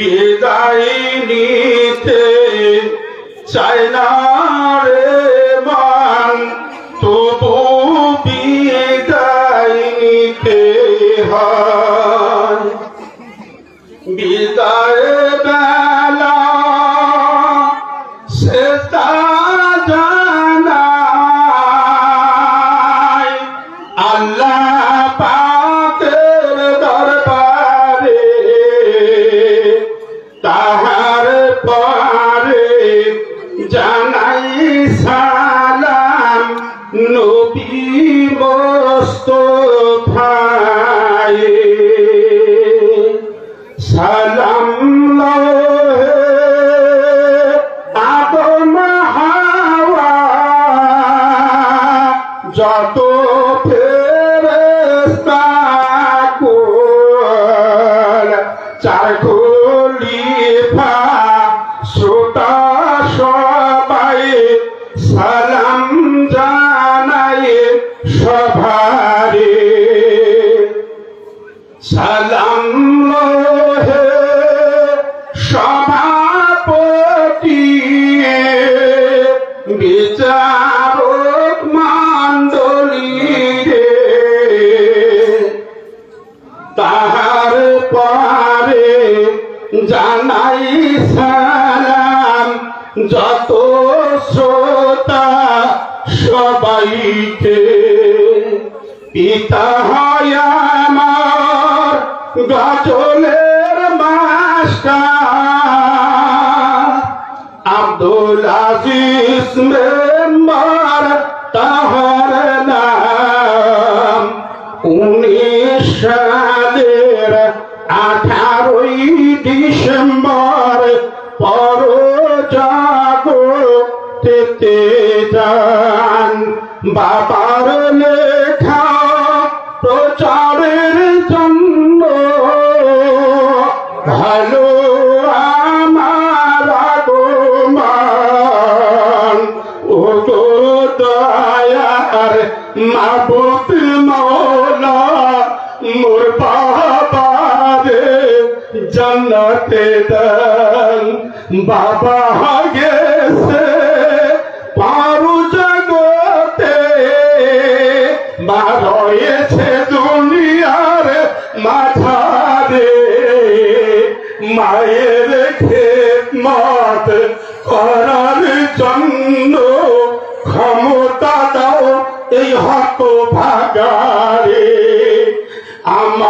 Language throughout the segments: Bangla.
বিদায় নিতে চাই না রে মান তবু বিদায় নিতে হয়। বিদায় তাহার পরে জানাই সালাম নবী মোস্তফায়ে সালাম লহে আদম হাওয়া যত খলিফা শ্রোতা সবাই সালাম জানাই সভারে। সালাম লোহে সভাপতি বিচারক জানাই সালাম যত শ্রোতা সবাইকে। পিতা হয় আমার গজলের master Abdul Aziz member December পর জাগতে যান বাবার লেখা প্রচারের জন্য ভালো আমার আগমান। ও গো দয়ার জন্নতে দেন। বাবা গেছে পারু জগতে, মা রয়েছে দুনিয়ার মাঝারে। মায়ের খেদমত করার জন্য ক্ষমতা দাও এই হক ভাগারে আমার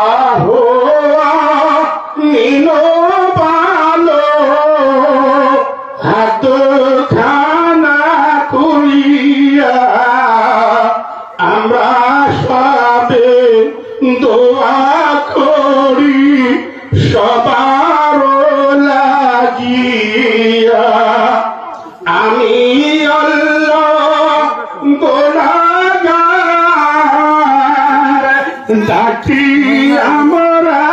সবার লাগিয়া আমি গোলাগার ডাকি আমরা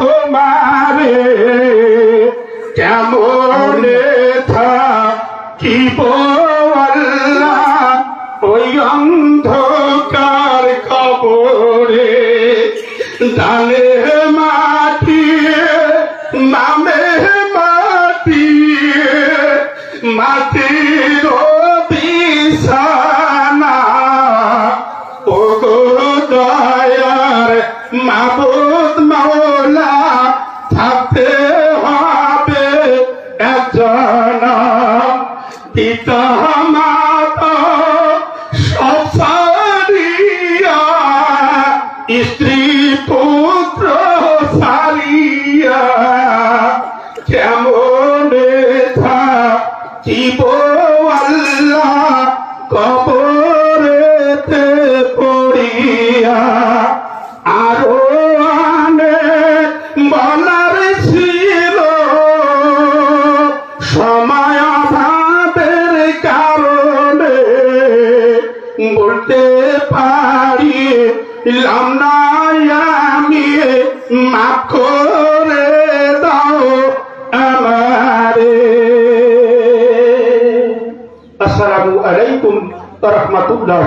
তোমারে। কেমন থাকিব আল্লাহ? ওই অন্ধকার দয়ার মাবুদ মাওলা, থাকতে হবে একজন। পিতা মাতা সব স্ত্রী পুত্র সারিয়া কেমন থাকিব আল্লাহ বলতে পারি। না আমি মাফ করে দাও আমারে। আসসালামু আলাইকুম রহমতুল্লাহ